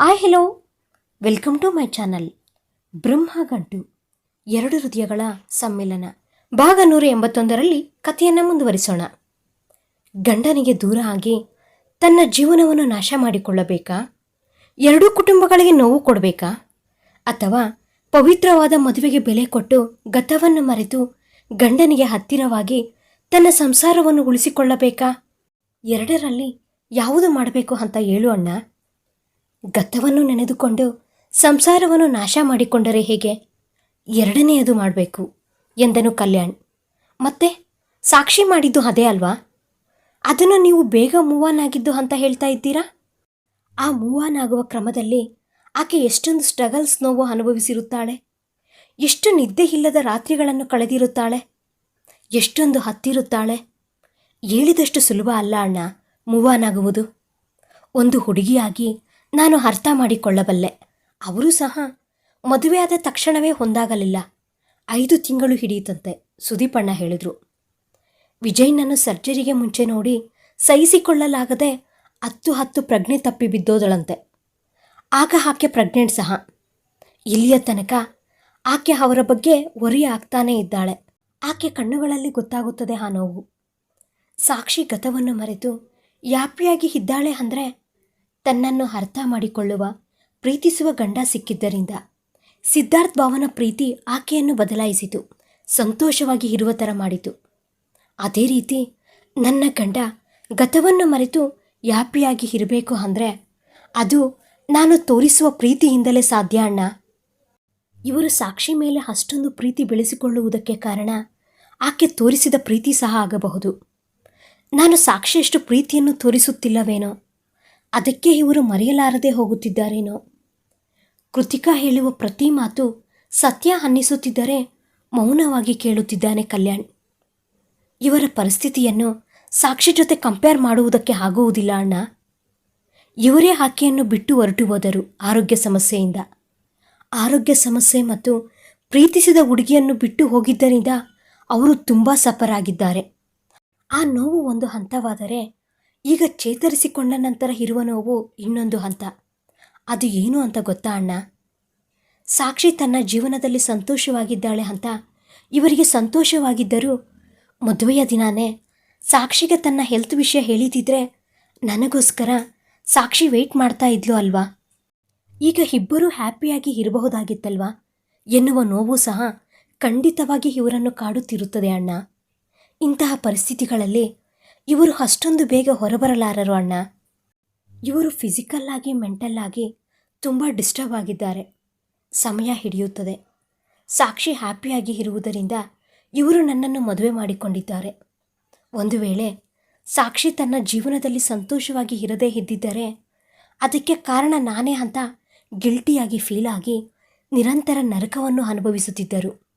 Hi hello welcome to my channel Brahmagantu ಎರಡು ಹೃದಯಗಳ ಸಮ್ಮಿಲನ. ಭಾಗ ನೂರ ಎಂಬತ್ತೊಂದರಲ್ಲಿ ಕಥೆಯನ್ನು ಮುಂದುವರಿಸೋಣ. ಗಂಡನಿಗೆ ದೂರ ಆಗಿ ತನ್ನ ಜೀವನವನ್ನು ನಾಶ ಮಾಡಿಕೊಳ್ಳಬೇಕಾ? ಎರಡೂ ಕುಟುಂಬಗಳಿಗೆ ನೋವು ಕೊಡಬೇಕಾ? ಅಥವಾ ಪವಿತ್ರವಾದ ಮದುವೆಗೆ ಬೆಲೆ ಕೊಟ್ಟು ಗತವನ್ನು ಮರೆತು ಗಂಡನಿಗೆ ಹತ್ತಿರವಾಗಿ ತನ್ನ ಸಂಸಾರವನ್ನು ಉಳಿಸಿಕೊಳ್ಳಬೇಕಾ? ಎರಡರಲ್ಲಿ ಯಾವುದು ಮಾಡಬೇಕು ಅಂತ ಹೇಳು ಅಣ್ಣ. ಗತವನ್ನು ನೆನೆದುಕೊಂಡು ಸಂಸಾರವನ್ನು ನಾಶ ಮಾಡಿಕೊಂಡರೆ ಹೇಗೆ? ಎರಡನೆಯದು ಮಾಡಬೇಕು, ಎಂದನು ಕಲ್ಯಾಣ್. ಮತ್ತೆ ಸಾಕ್ಷಿ ಮಾಡಿದ್ದು ಅದೇ ಅಲ್ವಾ? ಅದನ್ನು ನೀವು ಬೇಗ ಮೂವ್ ಆನ್ ಆಗಿದ್ದು ಅಂತ ಹೇಳ್ತಾ ಇದ್ದೀರಾ? ಆ ಮೂವ್ ಆನ್ ಆಗುವ ಕ್ರಮದಲ್ಲಿ ಆಕೆ ಎಷ್ಟೊಂದು ಸ್ಟ್ರಗಲ್ಸ್ ನೋವು ಅನುಭವಿಸಿರುತ್ತಾಳೆ? ಎಷ್ಟು ನಿದ್ದೆ ಇಲ್ಲದ ರಾತ್ರಿಗಳನ್ನು ಕಳೆದಿರುತ್ತಾಳೆ? ಎಷ್ಟೊಂದು ಹತ್ತಿರುತ್ತಾಳೆ? ಹೇಳಿದಷ್ಟು ಸುಲಭ ಅಲ್ಲ ಅಣ್ಣ ಮೂವ್ ಆನ್ ಆಗುವುದು ಒಂದು ಹುಡುಗಿಯಾಗಿ ನಾನು ಅರ್ಥ ಮಾಡಿಕೊಳ್ಳಬಲ್ಲೆ. ಅವರೂ ಸಹ ಮದುವೆಯಾದ ತಕ್ಷಣವೇ ಹೊಂದಾಗಲಿಲ್ಲ. ಐದು ತಿಂಗಳು ಹಿಡಿಯಿತಂತೆ, ಸುದೀಪಣ್ಣ ಹೇಳಿದರು. ವಿಜಯ್ನನ್ನು ಸರ್ಜರಿಗೆ ಮುಂಚೆ ನೋಡಿ ಸಹಿಸಿಕೊಳ್ಳಲಾಗದೆ ಹತ್ತು ಹತ್ತು ಪ್ರಜ್ಞೆ ತಪ್ಪಿ ಬಿದ್ದೋದಳಂತೆ. ಆಗ ಆಕೆ ಪ್ರೆಗ್ನೆಂಟ್ ಸಹ. ಇಲ್ಲಿಯ ತನಕ ಆಕೆ ಅವರ ಬಗ್ಗೆ ಒರಿ ಆಗ್ತಾನೇ ಇದ್ದಾಳೆ. ಆಕೆ ಕಣ್ಣುಗಳಲ್ಲಿ ಗೊತ್ತಾಗುತ್ತದೆ ಆ ನೋವು. ಸಾಕ್ಷಿ ಗತವನ್ನು ಮರೆತು ಯಾಪಿಯಾಗಿ ಇದ್ದಾಳೆ ಅಂದರೆ ತನ್ನನ್ನು ಅರ್ಥ ಮಾಡಿಕೊಳ್ಳುವ, ಪ್ರೀತಿಸುವ ಗಂಡ ಸಿಕ್ಕಿದ್ದರಿಂದ. ಸಿದ್ಧಾರ್ಥ್ ಭಾವನ ಪ್ರೀತಿ ಆಕೆಯನ್ನು ಬದಲಾಯಿಸಿತು, ಸಂತೋಷವಾಗಿ ಇರುವ ಥರ ಮಾಡಿತು. ಅದೇ ರೀತಿ ನನ್ನ ಗಂಡ ಗತವನ್ನು ಮರೆತು ಯಾಪಿಯಾಗಿ ಇರಬೇಕು ಅಂದರೆ ಅದು ನಾನು ತೋರಿಸುವ ಪ್ರೀತಿಯಿಂದಲೇ ಸಾಧ್ಯ ಅಣ್ಣ. ಇವರು ಸಾಕ್ಷಿ ಮೇಲೆ ಅಷ್ಟೊಂದು ಪ್ರೀತಿ ಬೆಳೆಸಿಕೊಳ್ಳುವುದಕ್ಕೆ ಕಾರಣ ಆಕೆ ತೋರಿಸಿದ ಪ್ರೀತಿ ಸಹ ಆಗಬಹುದು. ನಾನು ಸಾಕ್ಷಿಯಷ್ಟು ಪ್ರೀತಿಯನ್ನು ತೋರಿಸುತ್ತಿಲ್ಲವೇನೋ. ಅದಕ್ಕೆ ಇವರು ಮರೆಯಲಾರದೆ ಹೋಗುತ್ತಿದ್ದಾರೇನೋ? ಕೃತಿಕಾ ಹೇಳುವ ಪ್ರತಿ ಮಾತು ಸತ್ಯ ಅನ್ನಿಸುತ್ತಿದ್ದರೆ ಮೌನವಾಗಿ ಕೇಳುತ್ತಿದ್ದಾನೆ ಕಲ್ಯಾಣ್. ಇವರ ಪರಿಸ್ಥಿತಿಯನ್ನು ಸಾಕ್ಷಿ ಜೊತೆ ಕಂಪೇರ್ ಮಾಡುವುದಕ್ಕೆ ಆಗುವುದಿಲ್ಲ ಅಣ್ಣ. ಇವರೇ ಆಕೆಯನ್ನು ಬಿಟ್ಟು ಹೊರಟು ಹೋದರು ಆರೋಗ್ಯ ಸಮಸ್ಯೆಯಿಂದ. ಆರೋಗ್ಯ ಸಮಸ್ಯೆ ಮತ್ತು ಪ್ರೀತಿಸಿದ ಹುಡುಗಿಯನ್ನು ಬಿಟ್ಟು ಹೋಗಿದ್ದರಿಂದ ಅವರು ತುಂಬ ಸಫರಾಗಿದ್ದಾರೆ ಆ ನೋವು ಒಂದು ಹಂತವಾದರೆ ಈಗ ಚೇತರಿಸಿಕೊಂಡ ನಂತರ ಇರುವ ನೋವು ಇನ್ನೊಂದು ಹಂತ. ಅದು ಏನು ಅಂತ ಗೊತ್ತಾ ಅಣ್ಣ? ಸಾಕ್ಷಿ ತನ್ನ ಜೀವನದಲ್ಲಿ ಸಂತೋಷವಾಗಿದ್ದಾಳೆ ಅಂತ ಇವರಿಗೆ ಸಂತೋಷವಾಗಿದ್ದರೂ ಮದುವೆಯ ದಿನಾನೇ ಸಾಕ್ಷಿಗೆ ತನ್ನ ಹೆಲ್ತ್ ವಿಷಯ ಹೇಳಿದಿದ್ರೆ ನನಗೋಸ್ಕರ ಸಾಕ್ಷಿ ವೆಯ್ಟ್ ಮಾಡ್ತಾ ಇದ್ಲು ಅಲ್ವಾ? ಈಗ ಇಬ್ಬರೂ ಹ್ಯಾಪಿಯಾಗಿ ಇರಬಹುದಾಗಿತ್ತಲ್ವಾ? ಎನ್ನುವ ನೋವು ಸಹ ಖಂಡಿತವಾಗಿ ಇವರನ್ನು ಕಾಡುತ್ತಿರುತ್ತದೆ ಅಣ್ಣ. ಇಂತಹ ಪರಿಸ್ಥಿತಿಗಳಲ್ಲಿ ಇವರು ಅಷ್ಟೊಂದು ಬೇಗ ಹೊರಬರಲಾರರು ಅಣ್ಣ. ಇವರು ಫಿಸಿಕಲ್ ಆಗಿ ಮೆಂಟಲ್ ಆಗಿ ತುಂಬ ಡಿಸ್ಟರ್ಬ್ ಆಗಿದ್ದಾರೆ. ಸಮಯ ಹಿಡಿಯುತ್ತದೆ. ಸಾಕ್ಷಿ ಹ್ಯಾಪಿಯಾಗಿ ಇರುವುದರಿಂದ ಇವರು ನನ್ನನ್ನು ಮದುವೆ ಮಾಡಿಕೊಂಡಿದ್ದಾರೆ. ಒಂದು ವೇಳೆ ಸಾಕ್ಷಿ ತನ್ನ ಜೀವನದಲ್ಲಿ ಸಂತೋಷವಾಗಿ ಇರದೇ ಇದ್ದಿದ್ದರೆ ಅದಕ್ಕೆ ಕಾರಣ ನಾನೇ ಅಂತ ಗಿಲ್ಟಿಯಾಗಿ ಫೀಲ್ ಆಗಿ ನಿರಂತರ ನರಕವನ್ನು ಅನುಭವಿಸುತ್ತಿದ್ದರು.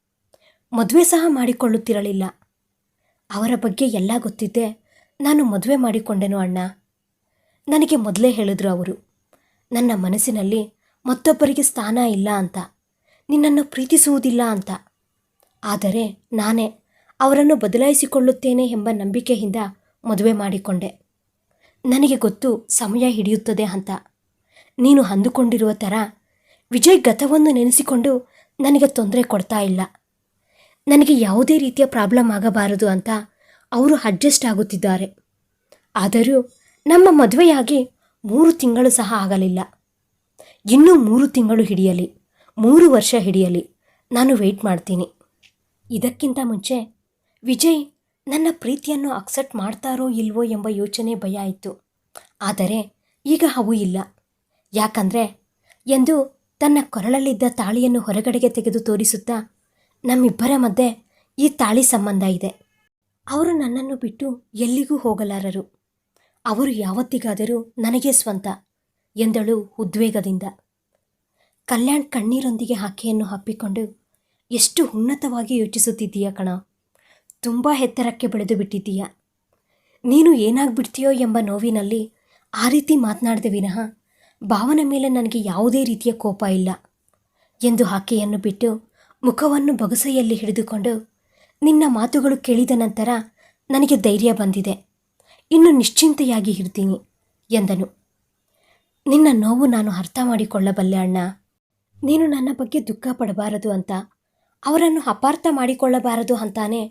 ಮದುವೆ ಸಹ ಮಾಡಿಕೊಳ್ಳುತ್ತಿರಲಿಲ್ಲ. ಅವರ ಬಗ್ಗೆ ಎಲ್ಲ ಗೊತ್ತಿದ್ದೆ. ನಾನು ಮದುವೆ ಮಾಡಿಕೊಂಡೆನು ಅಣ್ಣ. ನನಗೆ ಮೊದಲೇ ಹೇಳಿದ್ರು ಅವರು, ನನ್ನ ಮನಸ್ಸಿನಲ್ಲಿ ಮತ್ತೊಬ್ಬರಿಗೆ ಸ್ಥಾನ ಇಲ್ಲ ಅಂತ, ನಿನ್ನನ್ನು ಪ್ರೀತಿಸುವುದಿಲ್ಲ ಅಂತ. ಆದರೆ ನಾನೇ ಅವರನ್ನು ಬದಲಾಯಿಸಿಕೊಳ್ಳುತ್ತೇನೆ ಎಂಬ ನಂಬಿಕೆಯಿಂದ ಮದುವೆ ಮಾಡಿಕೊಂಡೆ. ನನಗೆ ಗೊತ್ತು ಸಮಯ ಹಿಡಿಯುತ್ತದೆ ಅಂತ. ನೀನು ಅಂದುಕೊಂಡಿರುವ ಥರ ವಿಜಯ್ ಗತವನ್ನು ನೆನೆಸಿಕೊಂಡು ನನಗೆ ತೊಂದರೆ ಕೊಡ್ತಾ ಇಲ್ಲ. ನನಗೆ ಯಾವುದೇ ರೀತಿಯ ಪ್ರಾಬ್ಲಮ್ ಆಗಬಾರದು ಅಂತ ಅವರು ಅಡ್ಜಸ್ಟ್ ಆಗುತ್ತಿದ್ದಾರೆ. ಆದರೂ ನಮ್ಮ ಮದುವೆಯಾಗಿ ಮೂರು ತಿಂಗಳು ಸಹ ಆಗಲಿಲ್ಲ. ಇನ್ನೂ ಮೂರು ತಿಂಗಳು ಹಿಡಿಯಲಿ, ಮೂರು ವರ್ಷ ಹಿಡಿಯಲಿ ನಾನು ವೆಯ್ಟ್ ಮಾಡ್ತೀನಿ. ಇದಕ್ಕಿಂತ ಮುಂಚೆ ವಿಜಯ್ ನನ್ನ ಪ್ರೀತಿಯನ್ನು ಅಕ್ಸೆಪ್ಟ್ ಮಾಡ್ತಾರೋ ಇಲ್ವೋ ಎಂಬ ಯೋಚನೆ ಭಯ ಇತ್ತು. ಆದರೆ ಈಗ ಅವು ಇಲ್ಲ. ಯಾಕಂದರೆ ಎಂದು ತನ್ನ ಕೊರಳಲ್ಲಿದ್ದ ತಾಳಿಯನ್ನು ಹೊರಗಡೆಗೆ ತೆಗೆದು ತೋರಿಸುತ್ತಾ ನಮ್ಮಿಬ್ಬರ ಮಧ್ಯೆ ಈ ತಾಳಿ ಸಂಬಂಧ ಇದೆ. ಅವರು ನನ್ನನ್ನು ಬಿಟ್ಟು ಎಲ್ಲಿಗೂ ಹೋಗಲಾರರು. ಅವರು ಯಾವತ್ತಿಗಾದರೂ ನನಗೆ ಸ್ವಂತ ಎಂದಳು ಉದ್ವೇಗದಿಂದ. ಕಲ್ಯಾಣ್ ಕಣ್ಣೀರೊಂದಿಗೆ ಆಕೆಯನ್ನು ಹಪ್ಪಿಕೊಂಡು ಎಷ್ಟು ಉನ್ನತವಾಗಿ ಯೋಚಿಸುತ್ತಿದ್ದೀಯ ಕಣ. ತುಂಬ ಎತ್ತರಕ್ಕೆ ಬೆಳೆದು ಬಿಟ್ಟಿದ್ದೀಯ. ನೀನು ಏನಾಗ್ಬಿಡ್ತೀಯೋ ಎಂಬ ನೋವಿನಲ್ಲಿ ಆ ರೀತಿ ಮಾತನಾಡಿದೆ ವಿನಃ ಭಾವನ ಮೇಲೆ ನನಗೆ ಯಾವುದೇ ರೀತಿಯ ಕೋಪ ಇಲ್ಲ ಎಂದು ಆಕೆಯನ್ನು ಬಿಟ್ಟು ಮುಖವನ್ನು ಬೊಗಸೆಯಲ್ಲಿ ಹಿಡಿದುಕೊಂಡು ನಿನ್ನ ಮಾತುಗಳು ಕೇಳಿದ ನಂತರ ನನಗೆ ಧೈರ್ಯ ಬಂದಿದೆ. ಇನ್ನು ನಿಶ್ಚಿಂತೆಯಾಗಿ ಇರ್ತೀನಿ, ಎಂದನು. ನಿನ್ನ ನೋವು ನಾನು ಅರ್ಥ ಮಾಡಿಕೊಳ್ಳಬಲ್ಲೆ ಅಣ್ಣ. ನೀನು ನನ್ನ ಬಗ್ಗೆ ದುಃಖ ಪಡಬಾರದು ಅಂತ, ಅವರನ್ನು ಅಪಾರ್ಥ ಮಾಡಿಕೊಳ್ಳಬಾರದು ಅಂತಾನೆ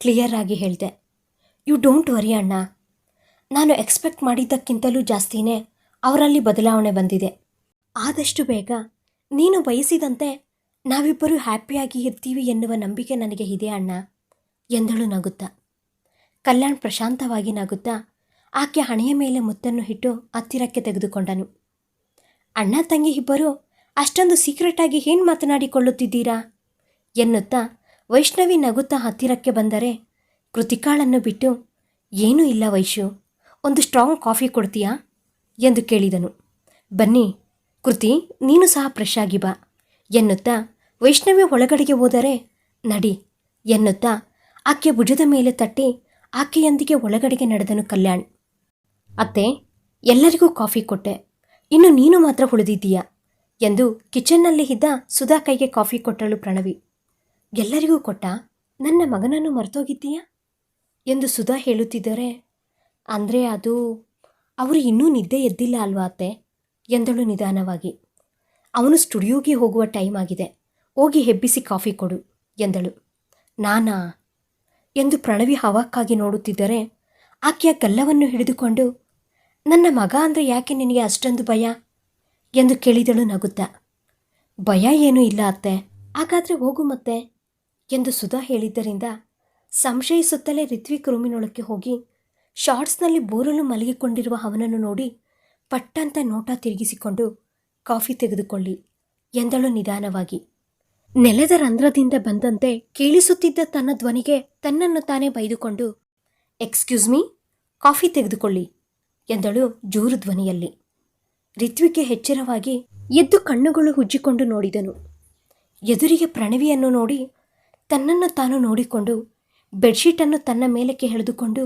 ಕ್ಲಿಯರ್ ಆಗಿ ಹೇಳಿದೆ. ಯು ಡೋಂಟ್ ವರಿ ಅಣ್ಣ. ನಾನು ಎಕ್ಸ್ಪೆಕ್ಟ್ ಮಾಡಿದ್ದಕ್ಕಿಂತಲೂ ಜಾಸ್ತಿನೇ ಅವರಲ್ಲಿ ಬದಲಾವಣೆ ಬಂದಿದೆ. ಆದಷ್ಟು ಬೇಗ ನೀನು ಬಯಸಿದಂತೆ ನಾವಿಬ್ಬರೂ ಹ್ಯಾಪಿಯಾಗಿ ಇರ್ತೀವಿ ಎನ್ನುವ ನಂಬಿಕೆ ನನಗೆ ಇದೆ ಅಣ್ಣ. ಎಂದಳು ನಗುತ್ತಾ. ಕಲ್ಯಾಣ್ ಪ್ರಶಾಂತವಾಗಿ ನಗುತ್ತಾ, ಆಕೆ ಹಣೆಯ ಮೇಲೆ ಮುತ್ತನ್ನು ಇಟ್ಟು ಹತ್ತಿರಕ್ಕೆ ತೆಗೆದುಕೊಂಡನು. ಅಣ್ಣ ತಂಗಿ ಇಬ್ಬರು, ಅಷ್ಟೊಂದು ಸೀಕ್ರೆಟಾಗಿ ಏನು ಮಾತನಾಡಿಕೊಳ್ಳುತ್ತಿದ್ದೀರಾ? ಎನ್ನುತ್ತಾ ವೈಷ್ಣವಿ ನಗುತ್ತಾ ಹತ್ತಿರಕ್ಕೆ ಬಂದರೆ, ಕೃತಿಕಾಳನ್ನು ಬಿಟ್ಟು, ಏನೂ ಇಲ್ಲ ವೈಶು, ಒಂದು ಸ್ಟ್ರಾಂಗ್ ಕಾಫಿ ಕೊಡ್ತೀಯಾ? ಎಂದು ಕೇಳಿದನು. ಬನ್ನಿ, ಕೃತಿ, ನೀನು ಸಹ ಫ್ರೆಶ್ ಆಗಿ ಬಾ, ಎನ್ನುತ್ತಾ ವೈಷ್ಣವಿ ಒಳಗಡೆಗೆ ಹೋದರೆ, ನಡಿ, ಎನ್ನುತ್ತಾ ಆಕೆ ಭುಜದ ಮೇಲೆ ತಟ್ಟಿ ಆಕೆಯೊಂದಿಗೆ ಒಳಗಡೆಗೆ ನಡೆದನು ಕಲ್ಯಾಣ್. ಅತ್ತೆ, ಎಲ್ಲರಿಗೂ ಕಾಫಿ ಕೊಟ್ಟೆ. ಇನ್ನು ನೀನು ಮಾತ್ರ ಉಳಿದಿದ್ದೀಯಾ? ಎಂದು ಕಿಚನ್ನಲ್ಲಿ ಇದ್ದ ಸುಧಾ ಕೈಗೆ ಕಾಫಿ ಕೊಟ್ಟಳು ಪ್ರಣವಿ. ಎಲ್ಲರಿಗೂ ಕೊಟ್ಟ? ನನ್ನ ಮಗನನ್ನು ಮರೆತೋಗಿದ್ದೀಯಾ? ಎಂದು ಸುಧಾ ಹೇಳುತ್ತಿದ್ದರೆ, ಅಂದರೆ ಅದು, ಅವರು ಇನ್ನೂ ನಿದ್ದೆ ಎದ್ದಿಲ್ಲ ಅಲ್ವಾ ಅತ್ತೆ? ಎಂದಳು ನಿಧಾನವಾಗಿ. ಅವನು ಸ್ಟುಡಿಯೋಗೆ ಹೋಗುವ ಟೈಮ್ ಆಗಿದೆ. ಹೋಗಿ ಹೆಬ್ಬಿಸಿ ಕಾಫಿ ಕೊಡು, ಎಂದಳು. ನಾನಾ? ಎಂದು ಪ್ರಣವಿ ಹವಾಕ್ಕಾಗಿ ನೋಡುತ್ತಿದ್ದರೆ ಆಕೆಯ ಗಲ್ಲವನ್ನು ಹಿಡಿದುಕೊಂಡು, ನನ್ನ ಮಗ ಅಂದರೆ ಯಾಕೆ ನಿನಗೆ ಅಷ್ಟೊಂದು ಭಯ? ಎಂದು ಕೇಳಿದಳು ನಗುತ್ತಾ. ಭಯ ಏನೂ ಇಲ್ಲ ಅತ್ತೆ, ಹಾಗಾದರೆ ಹೋಗು ಮತ್ತೆ, ಎಂದು ಸುಧಾ ಹೇಳಿದ್ದರಿಂದ ಸಂಶಯಿಸುತ್ತಲೇ ರಿತ್ವಿಕ್ ರೂಮಿನೊಳಕ್ಕೆ ಹೋಗಿ ಶಾರ್ಟ್ಸ್ನಲ್ಲಿ ಬೋರಲು ಮಲಗಿಕೊಂಡಿರುವ ಅವನನ್ನು ನೋಡಿ ಪಟ್ಟಂತ ನೋಟ ತಿರುಗಿಸಿಕೊಂಡು ಕಾಫಿ ತೆಗೆದುಕೊಳ್ಳಿ ಎಂದಳು ನಿಧಾನವಾಗಿ. ನೆಲದ ರಂಧ್ರದಿಂದ ಬಂದಂತೆ ಕೇಳಿಸುತ್ತಿದ್ದ ತನ್ನ ಧ್ವನಿಗೆ ತನ್ನನ್ನು ತಾನೇ ಬೈದುಕೊಂಡು ಎಕ್ಸ್ಕ್ಯೂಸ್ ಮೀ ಕಾಫಿ ತೆಗೆದುಕೊಳ್ಳಿ, ಎಂದಳು ಜೋರು ಧ್ವನಿಯಲ್ಲಿ. ಋತ್ವಿಕೆ ಎಚ್ಚರವಾಗಿ ಎದ್ದು ಕಣ್ಣುಗಳು ಉಜ್ಜಿಕೊಂಡು ನೋಡಿದನು. ಎದುರಿಗೆ ಪ್ರಣವಿಯನ್ನು ನೋಡಿ ತನ್ನನ್ನು ತಾನು ನೋಡಿಕೊಂಡು, ಬೆಡ್ಶೀಟನ್ನು ತನ್ನ ಮೇಲಕ್ಕೆ ಎಳೆದುಕೊಂಡು,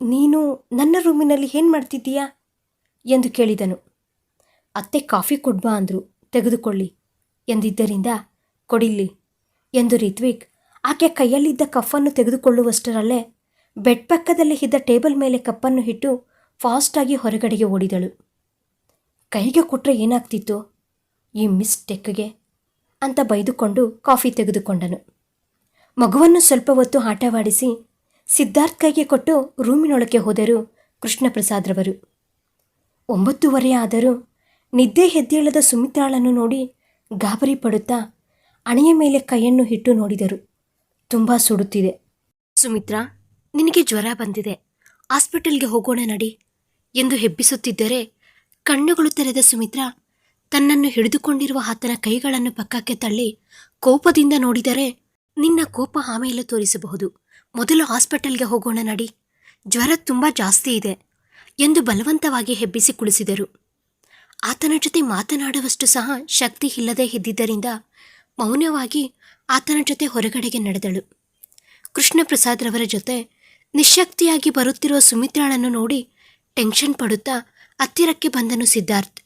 ನೀನು ನನ್ನ ರೂಮಿನಲ್ಲಿ ಏನು ಮಾಡ್ತಿದ್ದೀಯಾ? ಎಂದು ಕೇಳಿದನು. ಅತ್ತೆ ಕಾಫಿ ಕೊಡ್ಬಾ, ಅಂದರು. ತೆಗೆದುಕೊಳ್ಳಿ, ಎಂದಿದ್ದರಿಂದ ಕೊಡಿಲ್ಲಿ ಎಂದು ರಿತ್ವಿಕ್ ಆಕೆ ಕೈಯಲ್ಲಿದ್ದ ಕಫನ್ನು ತೆಗೆದುಕೊಳ್ಳುವಷ್ಟರಲ್ಲೇ ಬೆಡ್ ಪಕ್ಕದಲ್ಲಿ ಇದ್ದ ಟೇಬಲ್ ಮೇಲೆ ಕಪ್ಪನ್ನು ಇಟ್ಟು ಫಾಸ್ಟಾಗಿ ಹೊರಗಡೆಗೆ ಓಡಿದಳು. ಕೈಗೆ ಕೊಟ್ಟರೆ ಏನಾಗ್ತಿತ್ತು? ಈ ಮಿಸ್ಟೆಕ್ಗೆ ಅಂತ ಬೈದುಕೊಂಡು ಕಾಫಿ ತೆಗೆದುಕೊಂಡನು. ಮಗುವನ್ನು ಸ್ವಲ್ಪ ಹೊತ್ತು ಆಟವಾಡಿಸಿ ಸಿದ್ಧಾರ್ಥ್ ಕೈಗೆ ಕೊಟ್ಟು ರೂಮಿನೊಳಕ್ಕೆ ಹೋದರು ಕೃಷ್ಣಪ್ರಸಾದ್ರವರು. ಒಂಬತ್ತುವರೆ ಆದರೂ ನಿದ್ದೆ ಹೆದ್ದೇಳದ ಸುಮಿತ್ರಾಳನ್ನು ನೋಡಿ ಗಾಬರಿ ಪಡುತ್ತಾ ಅಣೆಯ ಮೇಲೆ ಕೈಯನ್ನು ಇಟ್ಟು ನೋಡಿದರು. ತುಂಬ ಸುಡುತ್ತಿದೆ. ಸುಮಿತ್ರಾ, ನಿನಗೆ ಜ್ವರ ಬಂದಿದೆ. ಹಾಸ್ಪಿಟಲ್ಗೆ ಹೋಗೋಣ ನಡಿ. ಎಂದು ಹೆಬ್ಬಿಸುತ್ತಿದ್ದರೆ ಕಣ್ಣುಗಳು ತೆರೆದ ಸುಮಿತ್ರಾ ತನ್ನನ್ನು ಹಿಡಿದುಕೊಂಡಿರುವ ಆತನ ಕೈಗಳನ್ನು ಪಕ್ಕಕ್ಕೆ ತಳ್ಳಿ ಕೋಪದಿಂದ ನೋಡಿದರೆ ನಿನ್ನ ಕೋಪ ಆಮೇಲೆ ತೋರಿಸಬಹುದು. ಮೊದಲು ಹಾಸ್ಪಿಟಲ್ಗೆ ಹೋಗೋಣ ನಡಿ. ಜ್ವರ ತುಂಬ ಜಾಸ್ತಿ ಇದೆ ಎಂದು ಬಲವಂತವಾಗಿ ಹೆಬ್ಬಿಸಿ ಕುಳಿಸಿದರು. ಆತನ ಜೊತೆ ಮಾತನಾಡುವಷ್ಟು ಸಹ ಶಕ್ತಿ ಇಲ್ಲದೆ ಇದ್ದಿದ್ದರಿಂದ ಮೌನವಾಗಿ ಆತನ ಜೊತೆ ಹೊರಗಡೆಗೆ ನಡೆದಳು. ಕೃಷ್ಣಪ್ರಸಾದ್ರವರ ಜೊತೆ ನಿಶಕ್ತಿಯಾಗಿ ಬರುತ್ತಿರುವ ಸುಮಿತ್ರಾಳನ್ನು ನೋಡಿ ಟೆನ್ಷನ್ ಪಡುತ್ತಾ ಹತ್ತಿರಕ್ಕೆ ಬಂದನು ಸಿದ್ಧಾರ್ಥ್.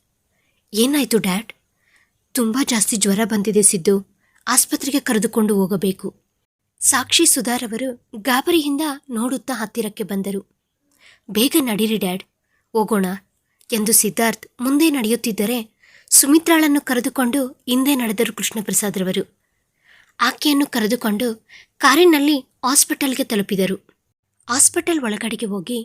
ಏನಾಯ್ತು ಡ್ಯಾಡ್? ತುಂಬ ಜಾಸ್ತಿ ಜ್ವರ ಬಂದಿದೆ ಸಿದ್ದು. ಆಸ್ಪತ್ರೆಗೆ ಕರೆದುಕೊಂಡು ಹೋಗಬೇಕು. ಸಾಕ್ಷಿ ಸುಧಾರವರು ಗಾಬರಿಯಿಂದ ನೋಡುತ್ತಾ ಹತ್ತಿರಕ್ಕೆ ಬಂದರು. ಬೇಗ ನಡೀರಿ ಡ್ಯಾಡ್. ಹೋಗೋಣ. ಎಂದು ಸಿದ್ಧಾರ್ಥ್ ಮುಂದೆ ನಡೆಯುತ್ತಿದ್ದರೆ ಸುಮಿತ್ರಾಳನ್ನು ಕರೆದುಕೊಂಡು ಹಿಂದೆ ನಡೆದರು ಕೃಷ್ಣಪ್ರಸಾದ್ರವರು. ಆಕೆಯನ್ನು ಕರೆದುಕೊಂಡು ಕಾರಿನಲ್ಲಿ ಹಾಸ್ಪಿಟಲ್ಗೆ ತಲುಪಿದರು. ಹಾಸ್ಪಿಟಲ್ ಒಳಗಡೆಗೆ ಹೋಗಿ,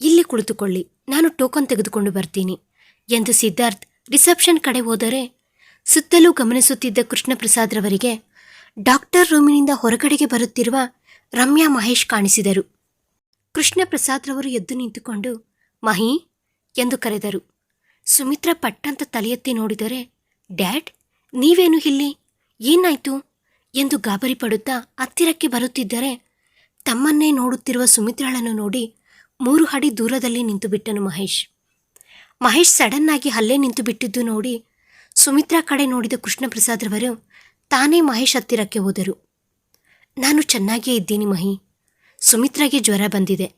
ಇಲ್ಲಿ ಕುಳಿತುಕೊಳ್ಳಿ, ನಾನು ಟೋಕನ್ ತೆಗೆದುಕೊಂಡು ಬರ್ತೀನಿ ಎಂದು ಸಿದ್ಧಾರ್ಥ್ ರಿಸೆಪ್ಷನ್ ಕಡೆ ಹೋದರೆ ಸುತ್ತಲೂ ಗಮನಿಸುತ್ತಿದ್ದ ಕೃಷ್ಣಪ್ರಸಾದ್ರವರಿಗೆ ಡಾಕ್ಟರ್ ರೂಮಿನಿಂದ ಹೊರಗಡೆಗೆ ಬರುತ್ತಿರುವ ರಮ್ಯಾ ಮಹೇಶ್ ಕಾಣಿಸಿದರು. ಕೃಷ್ಣಪ್ರಸಾದ್ರವರು ಎದ್ದು ನಿಂತುಕೊಂಡು, ಮಹಿ ಎಂದು ಕರೆದರು. ಸುಮಿತ್ರ ಪಟ್ಟಂತ ತಲೆಯೆತ್ತಿ ನೋಡಿದರೆ, ಡ್ಯಾಡ್, ನೀವೇನು ಇಲ್ಲಿ? ಏನಾಯ್ತು? ಎಂದು ಗಾಬರಿ ಪಡುತ್ತಾ ಹತ್ತಿರಕ್ಕೆ ಬರುತ್ತಿದ್ದರೆ, ತಮ್ಮನ್ನೇ ನೋಡುತ್ತಿರುವ ಸುಮಿತ್ರಾಳನ್ನು ನೋಡಿ ಮೂರು ಅಡಿ ದೂರದಲ್ಲಿ ನಿಂತುಬಿಟ್ಟನು ಮಹೇಶ್. ಮಹೇಶ್ ಸಡನ್ನಾಗಿ ಅಲ್ಲೇ ನಿಂತು ಬಿಟ್ಟಿದ್ದು ನೋಡಿ ಸುಮಿತ್ರಾ ಕಡೆ ನೋಡಿದ ಕೃಷ್ಣಪ್ರಸಾದ್ರವರು ತಾನೇ ಮಹೇಶ್ ಹತ್ತಿರಕ್ಕೆ ಹೋದರು. ನಾನು ಚೆನ್ನಾಗಿಯೇ ಇದ್ದೀನಿ ಮಹಿ. ಸುಮಿತ್ರಾಗೆ ಜ್ವರ ಬಂದಿದೆ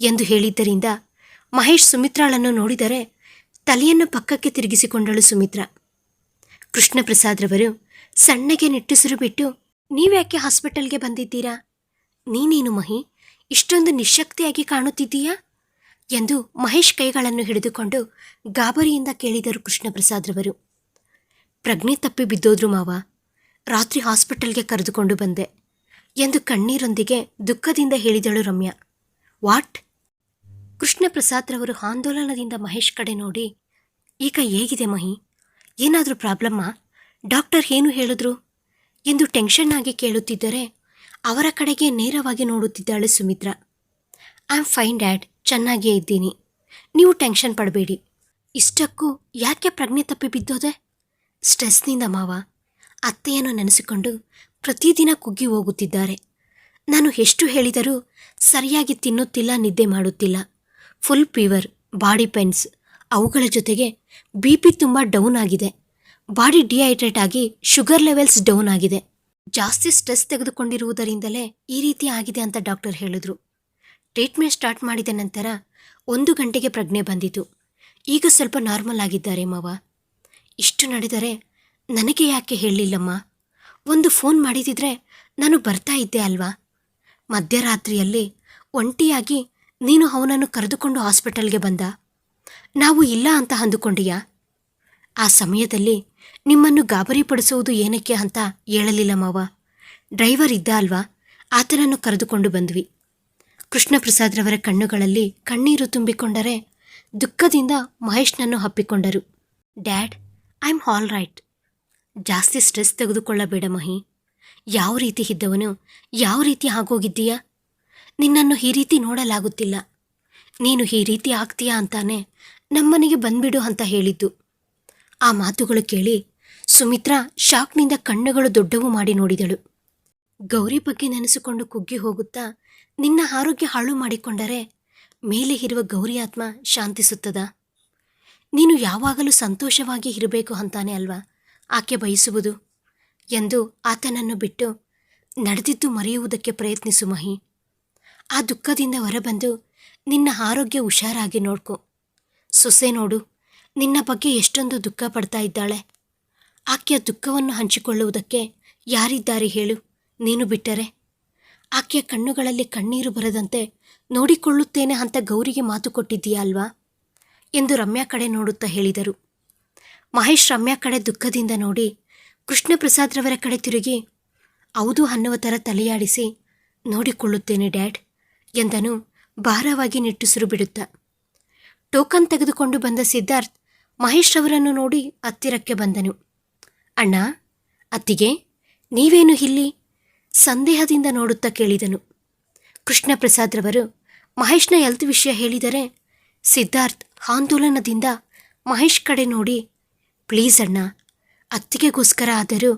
ಎಂದು ಹೇಳಿದ್ದರಿಂದ ಮಹೇಶ್ ಸುಮಿತ್ರಾಳನ್ನು ನೋಡಿದರೆ ತಲೆಯನ್ನು ಪಕ್ಕಕ್ಕೆ ತಿರುಗಿಸಿಕೊಂಡಳು ಸುಮಿತ್ರ. ಕೃಷ್ಣಪ್ರಸಾದ್ರವರು ಸಣ್ಣಗೆ ನಿಟ್ಟುಸಿರು ಬಿಟ್ಟು ನೀವ್ಯಾಕೆ ಹಾಸ್ಪಿಟಲ್ಗೆ ಬಂದಿದ್ದೀರಾ? ನೀನೇನು ಮಹಿ, ಇಷ್ಟೊಂದು ನಿಶಕ್ತಿಯಾಗಿ ಕಾಣುತ್ತಿದ್ದೀಯಾ? ಎಂದು ಮಹೇಶ್ ಕೈಗಳನ್ನು ಹಿಡಿದುಕೊಂಡು ಗಾಬರಿಯಿಂದ ಕೇಳಿದರು ಕೃಷ್ಣಪ್ರಸಾದ್ರವರು. ಪ್ರಜ್ಞೆ ತಪ್ಪಿ ಬಿದ್ದೋದ್ರು ಮಾವ, ರಾತ್ರಿ ಹಾಸ್ಪಿಟಲ್ಗೆ ಕರೆದುಕೊಂಡು ಬಂದೆ ಎಂದು ಕಣ್ಣೀರೊಂದಿಗೆ ದುಃಖದಿಂದ ಹೇಳಿದಳು ರಮ್ಯಾ. ವಾಟ್? ಕೃಷ್ಣಪ್ರಸಾದ್ರವರು ಆಂದೋಲನದಿಂದ ಮಹೇಶ್ ಕಡೆ ನೋಡಿ, ಈಗ ಹೇಗಿದೆ ಮಹಿ? ಏನಾದರೂ ಪ್ರಾಬ್ಲಮ್ಮಾ? ಡಾಕ್ಟರ್ ಏನು ಹೇಳಿದ್ರು? ಎಂದು ಟೆನ್ಷನ್ ಆಗಿ ಕೇಳುತ್ತಿದ್ದರೆ ಅವರ ಕಡೆಗೆ ನೇರವಾಗಿ ನೋಡುತ್ತಿದ್ದಾಳೆ Sumitra. I am fine, dad. ಚೆನ್ನಾಗಿಯೇ ಇದ್ದೀನಿ. ನೀವು ಟೆನ್ಷನ್ ಪಡಬೇಡಿ. ಇಷ್ಟಕ್ಕೂ ಯಾಕೆ ಪ್ರಜ್ಞೆ ತಪ್ಪಿ ಬಿದ್ದೋದೆ? ಸ್ಟ್ರೆಸ್ನಿಂದ ಮಾವ. ಅತ್ತೆಯನ್ನು ನೆನೆಸಿಕೊಂಡು ಪ್ರತಿದಿನ ಕುಗ್ಗಿ ಹೋಗುತ್ತಿದ್ದಾರೆ. ನಾನು ಎಷ್ಟು ಹೇಳಿದರೂ ಸರಿಯಾಗಿ ತಿನ್ನುತ್ತಿಲ್ಲ, ನಿದ್ದೆ ಮಾಡುತ್ತಿಲ್ಲ. ಫುಲ್ ಫೀವರ್, ಬಾಡಿ ಪೇನ್ಸ್, ಅವುಗಳ ಜೊತೆಗೆ ಬಿ ಪಿ ತುಂಬ ಡೌನ್ ಆಗಿದೆ. ಬಾಡಿ ಡಿಹೈಡ್ರೇಟ್ ಆಗಿ ಶುಗರ್ ಲೆವೆಲ್ಸ್ ಡೌನ್ ಆಗಿದೆ. ಜಾಸ್ತಿ ಸ್ಟ್ರೆಸ್ ತೆಗೆದುಕೊಂಡಿರುವುದರಿಂದಲೇ ಈ ರೀತಿ ಆಗಿದೆ ಅಂತ ಡಾಕ್ಟರ್ ಹೇಳಿದ್ರು. ಟ್ರೀಟ್ಮೆಂಟ್ ಸ್ಟಾರ್ಟ್ ಮಾಡಿದ ನಂತರ ಒಂದು ಗಂಟೆಗೆ ಪ್ರಜ್ಞೆ ಬಂದಿತು. ಈಗ ಸ್ವಲ್ಪ ನಾರ್ಮಲ್ ಆಗಿದ್ದಾರೆ ಮಾವ. ಇಷ್ಟು ನಡೆದರೆ ನನಗೆ ಯಾಕೆ ಹೇಳಲಿಲ್ಲಮ್ಮ? ಒಂದು ಫೋನ್ ಮಾಡಿದಿದ್ರೆ ನಾನು ಬರ್ತಾ ಇದ್ದೆ ಅಲ್ವಾ? ಮಧ್ಯರಾತ್ರಿಯಲ್ಲಿ ಒಂಟಿಯಾಗಿ ನೀನು ಅವನನ್ನು ಕರೆದುಕೊಂಡು ಹಾಸ್ಪಿಟಲ್ಗೆ ಬಂದ? ನಾವು ಇಲ್ಲ ಅಂತ ಅಂದುಕೊಂಡಿಯಾ? ಆ ಸಮಯದಲ್ಲಿ ನಿಮ್ಮನ್ನು ಗಾಬರಿಪಡಿಸುವುದು ಏನಕ್ಕೆ ಅಂತ ಹೇಳಲಿಲ್ಲ ಮಾವ. ಡ್ರೈವರ್ ಇದ್ದ ಅಲ್ವಾ? ಆತನನ್ನು ಕರೆದುಕೊಂಡು ಬಂದ್ವಿ. ಕೃಷ್ಣಪ್ರಸಾದ್ರವರ ಕಣ್ಣುಗಳಲ್ಲಿ ಕಣ್ಣೀರು ತುಂಬಿಕೊಂಡರೆ ದುಃಖದಿಂದ ಮಹೇಶ್ನನ್ನು ಹಪ್ಪಿಕೊಂಡರು dad, I am all right. ಜಾಸ್ತಿ ಸ್ಟ್ರೆಸ್ ತೆಗೆದುಕೊಳ್ಳಬೇಡ ಮಹಿ. ಯಾವ ರೀತಿ ಇದ್ದವನು, ಯಾವ ರೀತಿ ಆಗೋಗಿದ್ದೀಯಾ? ನಿನ್ನನ್ನು ಈ ರೀತಿ ನೋಡಲಾಗುತ್ತಿಲ್ಲ. ನೀನು ಈ ರೀತಿ ಆಗ್ತೀಯಾ ಅಂತಾನೆ ನಮ್ಮನೆಗೆ ಬಂದ್ಬಿಡು ಅಂತ ಹೇಳಿದ್ದು. ಆ ಮಾತುಗಳು ಕೇಳಿ ಸುಮಿತ್ರಾ ಶಾಕ್ನಿಂದ ಕಣ್ಣುಗಳು ದೊಡ್ಡವು ಮಾಡಿ ನೋಡಿದಳು. ಗೌರಿ ಬಗ್ಗೆ ನೆನೆಸಿಕೊಂಡು ಕುಗ್ಗಿ ಹೋಗುತ್ತಾ ನಿನ್ನ ಆರೋಗ್ಯ ಹಾಳು ಮಾಡಿಕೊಂಡರೆ ಮೇಲೆ ಇರುವ ಗೌರಿ ಆತ್ಮ ಶಾಂತಿಸುತ್ತದ. ನೀನು ಯಾವಾಗಲೂ ಸಂತೋಷವಾಗಿ ಇರಬೇಕು ಅಂತಾನೆ ಅಲ್ವಾ? ಆಕೆ ಬಯಸುವುದು? ಎಂದು ಆತನನ್ನು ಬಿಟ್ಟು ನಡೆದಿದ್ದು ಮರೆಯುವುದಕ್ಕೆ ಪ್ರಯತ್ನಿಸು ಮಹಿ. ಆ ದುಃಖದಿಂದ ಹೊರಬಂದು ನಿನ್ನ ಆರೋಗ್ಯ ಹುಷಾರಾಗಿ ನೋಡ್ಕೊ. ಸೊಸೆ ನೋಡು, ನಿನ್ನ ಬಗ್ಗೆ ಎಷ್ಟೊಂದು ದುಃಖ ಪಡ್ತಾ ಇದ್ದಾಳೆ. ಆಕೆಯ ದುಃಖವನ್ನು ಹಂಚಿಕೊಳ್ಳುವುದಕ್ಕೆ ಯಾರಿದ್ದಾರೆ ಹೇಳು, ನೀನು ಬಿಟ್ಟರೆ. ಆಕೆಯ ಕಣ್ಣುಗಳಲ್ಲಿ ಕಣ್ಣೀರು ಬರದಂತೆ ನೋಡಿಕೊಳ್ಳುತ್ತೇನೆ ಅಂತ ಗೌರಿಗೆ ಮಾತು ಕೊಟ್ಟಿದ್ದೀಯಾ ಅಲ್ವಾ? ಎಂದು ರಮ್ಯಾ ಕಡೆ ನೋಡುತ್ತಾ ಹೇಳಿದರು. ಮಹೇಶ್ ರಮ್ಯಾ ಕಡೆ ದುಃಖದಿಂದ ನೋಡಿ ಕೃಷ್ಣಪ್ರಸಾದ್ರವರ ಕಡೆ ತಿರುಗಿ, ಹೌದು ಅನ್ನುವ ಥರ ತಲೆಯಾಡಿಸಿ ನೋಡಿಕೊಳ್ಳುತ್ತೇನೆ ಡ್ಯಾಡ್. ಎಂದನು ಭಾರವಾಗಿ ನಿಟ್ಟುಸಿರು ಬಿಡುತ್ತ. ಟೋಕನ್ ತೆಗೆದುಕೊಂಡು ಬಂದ ಸಿದ್ಧಾರ್ಥ್ ಮಹೇಶ್ ಅವರನ್ನು ನೋಡಿ ಹತ್ತಿರಕ್ಕೆ ಬಂದನು. ಅಣ್ಣ, ಅತ್ತಿಗೆ, ನೀವೇನು ಇಲ್ಲಿ? ಸಂದೇಹದಿಂದ ನೋಡುತ್ತಾ ಕೇಳಿದನು. ಕೃಷ್ಣಪ್ರಸಾದ್ರವರು ಮಹೇಶ್ನ ಎಲ್ತ್ ವಿಷಯ ಹೇಳಿದರೆ ಸಿದ್ಧಾರ್ಥ್ ಆಂದೋಲನದಿಂದ ಮಹೇಶ್ ಕಡೆ ನೋಡಿ ಪ್ಲೀಸ್ ಅಣ್ಣ, ಅತ್ತಿಗೆಗೋಸ್ಕರ ಆದರೂ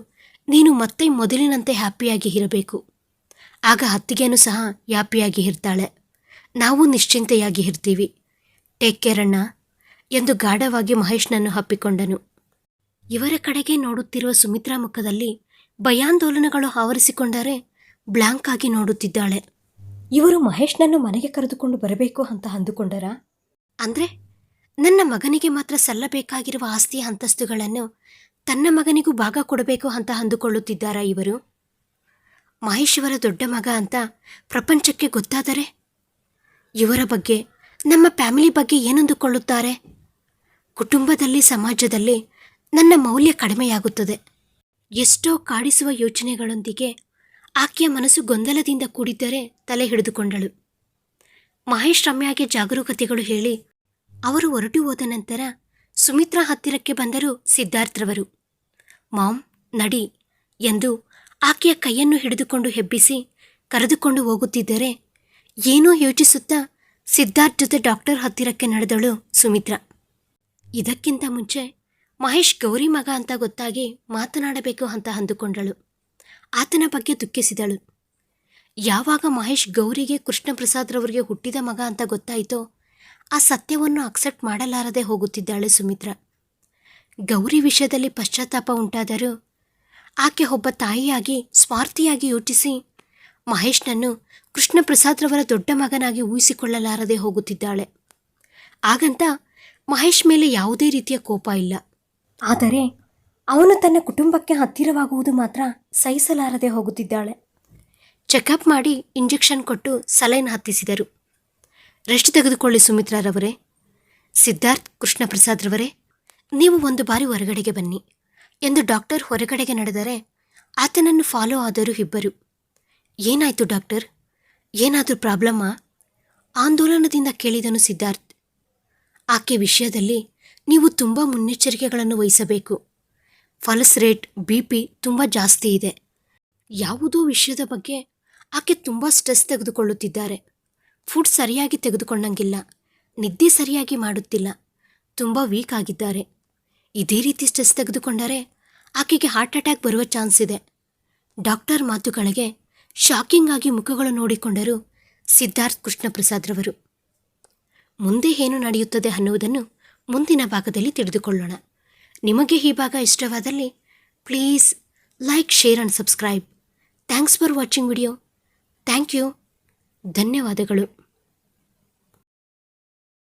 ನೀನು ಮತ್ತೆ ಮೊದಲಿನಂತೆ ಹ್ಯಾಪಿಯಾಗಿ ಇರಬೇಕು. ಆಗ ಅತ್ತಿಗೆನೂ ಸಹ ಯಾಪಿಯಾಗಿ ಇರ್ತಾಳೆ. ನಾವು ನಿಶ್ಚಿಂತೆಯಾಗಿ ಇರ್ತೀವಿ. ಟೇಕ್ ಕೇರ್ ಅಣ್ಣ ಎಂದು ಗಾಢವಾಗಿ ಮಹೇಶ್ನನ್ನು ಹಪ್ಪಿಕೊಂಡನು ಇವರ ಕಡೆಗೆ ನೋಡುತ್ತಿರುವ ಸುಮಿತ್ರಾ ಮುಖದಲ್ಲಿ ಭಯಾಂದೋಲನಗಳು ಆವರಿಸಿಕೊಂಡರೆ ಬ್ಲಾಂಕ್ ಆಗಿ ನೋಡುತ್ತಿದ್ದಾಳೆ. ಇವರು ಮಹೇಶ್ನನ್ನು ಮನೆಗೆ ಕರೆದುಕೊಂಡು ಬರಬೇಕು ಅಂತ ಅಂದುಕೊಂಡರ? ಅಂದ್ರೆ ನನ್ನ ಮಗನಿಗೆ ಮಾತ್ರ ಸಲ್ಲಬೇಕಾಗಿರುವ ಆಸ್ತಿಯ ಅಂತಸ್ತುಗಳನ್ನು ತನ್ನ ಮಗನಿಗೂ ಭಾಗ ಕೊಡಬೇಕು ಅಂತ ಅಂದುಕೊಳ್ಳುತ್ತಿದ್ದಾರಾ ಇವರು? ಮಹೇಶ್ ಇವರ ದೊಡ್ಡ ಮಗ ಅಂತ ಪ್ರಪಂಚಕ್ಕೆ ಗೊತ್ತಾದರೆ? ಇವರ ಬಗ್ಗೆ, ನಮ್ಮ ಫ್ಯಾಮಿಲಿ ಬಗ್ಗೆ ಏನಂದುಕೊಳ್ಳುತ್ತಾರೆ? ಕುಟುಂಬದಲ್ಲಿ, ಸಮಾಜದಲ್ಲಿ ನನ್ನ ಮೌಲ್ಯ ಕಡಿಮೆಯಾಗುತ್ತದೆ. ಎಷ್ಟೋ ಕಾಡಿಸುವ ಯೋಚನೆಗಳೊಂದಿಗೆ ಆಕೆಯ ಮನಸ್ಸು ಗೊಂದಲದಿಂದ ಕೂಡಿದ್ದರೆ ತಲೆ ಹಿಡಿದುಕೊಂಡಳು. ಮಹೇಶ್ ರಮ್ಯಾಗೆ ಜಾಗರೂಕತೆಗಳು ಹೇಳಿ, ಅವರು ಹೊರಟು ಹೋದ ನಂತರ ಸುಮಿತ್ರಾ ಹತ್ತಿರಕ್ಕೆ ಬಂದರು ಸಿದ್ಧಾರ್ಥ್ರವರು, ಮಾಮ್, ನಡಿ ಎಂದು ಆಕೆಯ ಕೈಯನ್ನು ಹಿಡಿದುಕೊಂಡು ಹೆಬ್ಬಿಸಿ ಕರೆದುಕೊಂಡು ಹೋಗುತ್ತಿದ್ದರೆ ಏನೋ ಯೋಚಿಸುತ್ತಾ ಸಿದ್ಧಾರ್ಥ್ ಜೊತೆ ಡಾಕ್ಟರ್ ಹತ್ತಿರಕ್ಕೆ ನಡೆದಳು ಸುಮಿತ್ರ. ಇದಕ್ಕಿಂತ ಮುಂಚೆ ಮಹೇಶ್ ಗೌರಿ ಮಗ ಅಂತ ಗೊತ್ತಾಗಿ ಮಾತನಾಡಬೇಕು ಅಂತ ಅಂದುಕೊಂಡಳು. ಆತನ ಬಗ್ಗೆ ದುಃಖಿಸಿದಳು. ಯಾವಾಗ ಮಹೇಶ್ ಗೌರಿಗೆ ಕೃಷ್ಣಪ್ರಸಾದ್ರವರಿಗೆ ಹುಟ್ಟಿದ ಮಗ ಅಂತ ಗೊತ್ತಾಯಿತೋ ಆ ಸತ್ಯವನ್ನು ಅಕ್ಸೆಪ್ಟ್ ಮಾಡಲಾರದೆ ಹೋಗುತ್ತಿದ್ದಾಳೆ ಸುಮಿತ್ರ. ಗೌರಿ ವಿಷಯದಲ್ಲಿ ಪಶ್ಚಾತ್ತಾಪ ಉಂಟಾದರೂ ಆಕೆ ಒಬ್ಬ ತಾಯಿಯಾಗಿ ಸ್ವಾರ್ಥಿಯಾಗಿ ಯೋಚಿಸಿ ಮಹೇಶ್ನನ್ನು ಕೃಷ್ಣಪ್ರಸಾದ್ರವರ ದೊಡ್ಡ ಮಗನಾಗಿ ಊಹಿಸಿಕೊಳ್ಳಲಾರದೆ ಹೋಗುತ್ತಿದ್ದಾಳೆ. ಹಾಗಂತ ಮಹೇಶ್ ಮೇಲೆ ಯಾವುದೇ ರೀತಿಯ ಕೋಪ ಇಲ್ಲ. ಆದರೆ ಅವನು ತನ್ನ ಕುಟುಂಬಕ್ಕೆ ಹತ್ತಿರವಾಗುವುದು ಮಾತ್ರ ಸಹಿಸಲಾರದೆ ಹೋಗುತ್ತಿದ್ದಾಳೆ. ಚೆಕಪ್ ಮಾಡಿ ಇಂಜೆಕ್ಷನ್ ಕೊಟ್ಟು ಸಲೈನ್ ಹತ್ತಿಸಿದರು. ರೆಸ್ಟ್ ತೆಗೆದುಕೊಳ್ಳಿ ಸುಮಿತ್ರಾರವರೇ. ಸಿದ್ಧಾರ್ಥ್ ಕೃಷ್ಣ ಪ್ರಸಾದ್ರವರೇ ನೀವು ಒಂದು ಬಾರಿ ಹೊರಗಡೆಗೆ ಬನ್ನಿ. ಎಂದು ಡಾಕ್ಟರ್ ಹೊರಗಡೆಗೆ ನಡೆದರೆ ಆತನನ್ನು ಫಾಲೋ ಆದರು ಇಬ್ಬರು. ಏನಾಯಿತು ಡಾಕ್ಟರ್? ಏನಾದರೂ ಪ್ರಾಬ್ಲಮ್ಮಾ? ಆಂದೋಲನದಿಂದ ಕೇಳಿದನು ಸಿದ್ಧಾರ್ಥ್. ಆಕೆ ವಿಷಯದಲ್ಲಿ ನೀವು ತುಂಬ ಮುನ್ನೆಚ್ಚರಿಕೆಗಳನ್ನು ವಹಿಸಬೇಕು. ಫಲಸ್ ರೇಟ್, ಬಿ ಪಿ ತುಂಬ ಜಾಸ್ತಿ ಇದೆ. ಯಾವುದೋ ವಿಷಯದ ಬಗ್ಗೆ ಆಕೆ ತುಂಬ ಸ್ಟ್ರೆಸ್ ತೆಗೆದುಕೊಳ್ಳುತ್ತಿದ್ದಾರೆ. ಫುಡ್ ಸರಿಯಾಗಿ ತೆಗೆದುಕೊಂಡಂಗಿಲ್ಲ. ನಿದ್ದೆ ಸರಿಯಾಗಿ ಮಾಡುತ್ತಿಲ್ಲ. ತುಂಬ ವೀಕ್ ಆಗಿದ್ದಾರೆ. ಇದೇ ರೀತಿ ಸ್ಟ್ರೆಸ್ ತೆಗೆದುಕೊಂಡರೆ ಆಕೆಗೆ ಹಾರ್ಟ್ ಅಟ್ಯಾಕ್ ಬರುವ ಚಾನ್ಸ್ ಇದೆ. ಡಾಕ್ಟರ್ ಮಾತುಗಳಿಗೆ ಶಾಕಿಂಗ್ ಆಗಿ ಮುಖಗಳು ನೋಡಿಕೊಂಡರು ಸಿದ್ಧಾರ್ಥ್ ಕೃಷ್ಣಪ್ರಸಾದ್ರವರು ಮುಂದೆ ಏನು ನಡೆಯುತ್ತದೆ ಅನ್ನುವುದನ್ನು ಮುಂದಿನ ಭಾಗದಲ್ಲಿ ತಿಳಿದುಕೊಳ್ಳೋಣ. ನಿಮಗೆ ಈ ಭಾಗ ಇಷ್ಟವಾದಲ್ಲಿ please like share and subscribe thanks for watching video thank you ಧನ್ಯವಾದಗಳು.